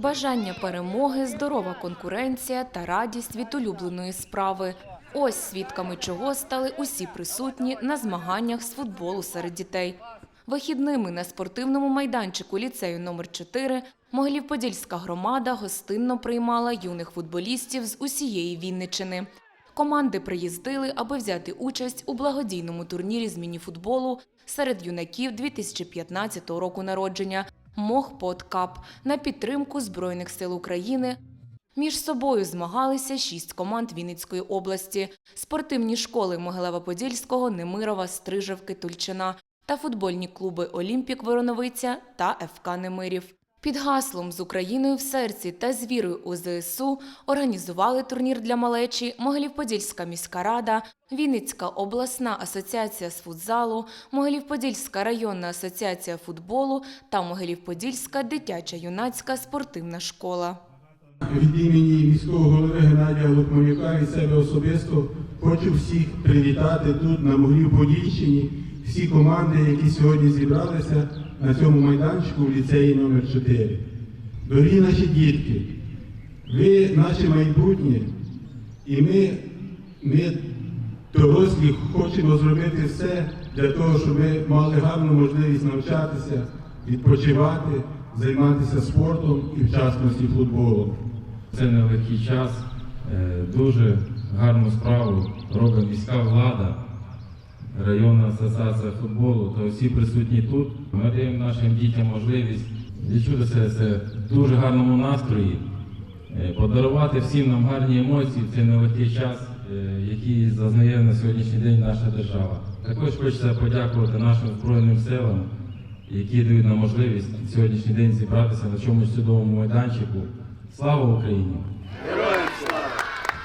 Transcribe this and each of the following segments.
Бажання перемоги, здорова конкуренція та радість від улюбленої справи. Ось свідками чого стали усі присутні на змаганнях з футболу серед дітей. Вихідними на спортивному майданчику ліцею номер 4 Могилів-Подільська громада гостинно приймала юних футболістів з усієї Вінничини. Команди приїздили, аби взяти участь у благодійному турнірі з мініфутболу серед юнаків 2015 року народження Мохпот Кап на підтримку Збройних сил України. Між собою змагалися шість команд Вінницької області: спортивні школи Могилева-Подільського, Немирова, Стрижевки, Тульчина та футбольні клуби Олімпік Вороновиця та ФК Немирів. Під гаслом з Україною в серці та з вірою у ЗСУ організували турнір для малечі Могилів-Подільська міська рада, Вінницька обласна асоціація з футзалу, Могилів-Подільська районна асоціація футболу та Могилів-Подільська дитяча юнацька спортивна школа. Від імені міського голови Геннадія Лукманюка і себе особисто хочу всіх привітати тут на Могилів Подільщині, всі команди, які сьогодні зібралися на цьому майданчику в ліцеї номер 4 Дорогі наші дітки, ви наше майбутнє, і ми, ми дорослі, хочемо зробити все для того, щоб ви мали гарну можливість навчатися, відпочивати, займатися спортом і в частності футболом. Це нелегкий час. Е, Дуже гарну справу робить міська влада, районна асоціація футболу та всі присутні тут. Ми даємо нашим дітям можливість відчути себе в дуже гарному настрої, е, подарувати всім нам гарні емоції в цей нелегкий час, е, який зазнає на сьогоднішній день наша держава. Також хочеться подякувати нашим Збройним силам, які дають нам можливість на сьогоднішній день зібратися на чомусь чудовому майданчику. Слава Україні!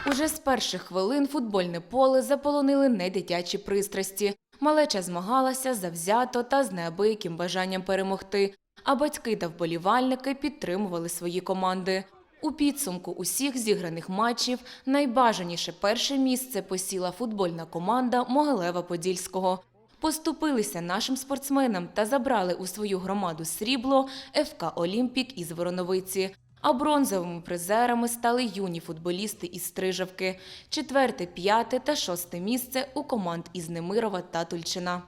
Уже з перших хвилин футбольне поле заполонили недитячі пристрасті. Малеча змагалася завзято та з неабияким бажанням перемогти, а батьки та вболівальники підтримували свої команди. У підсумку усіх зіграних матчів найбажаніше перше місце посіла футбольна команда Могилева-Подільського. Поступилися нашим спортсменам та забрали у свою громаду срібло ФК Олімпік із Вороновиці. А бронзовими призерами стали юні футболісти із Стрижавки. Четверте, п'яте та шосте місце у команд із Немирова та Тульчина.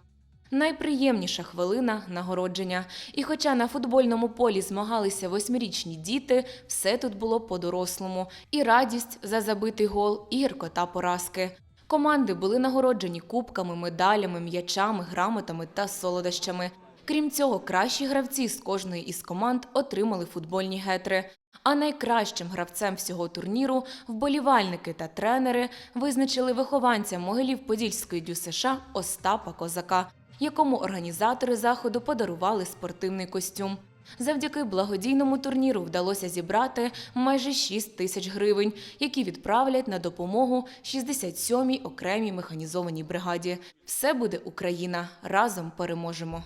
Найприємніша хвилина нагородження. І хоча на футбольному полі змагалися восьмирічні діти, все тут було по-дорослому. І радість за забитий гол, і гіркота поразки. Команди були нагороджені кубками, медалями, м'ячами, грамотами та солодощами. Крім цього, кращі гравці з кожної із команд отримали футбольні гетри. А найкращим гравцем всього турніру вболівальники та тренери визначили вихованця Могилів-Подільської ДЮСШ Остапа Козака, якому організатори заходу подарували спортивний костюм. Завдяки благодійному турніру вдалося зібрати майже 6 тисяч гривень, які відправлять на допомогу 67-й окремій механізованій бригаді. Все буде Україна. Разом переможемо.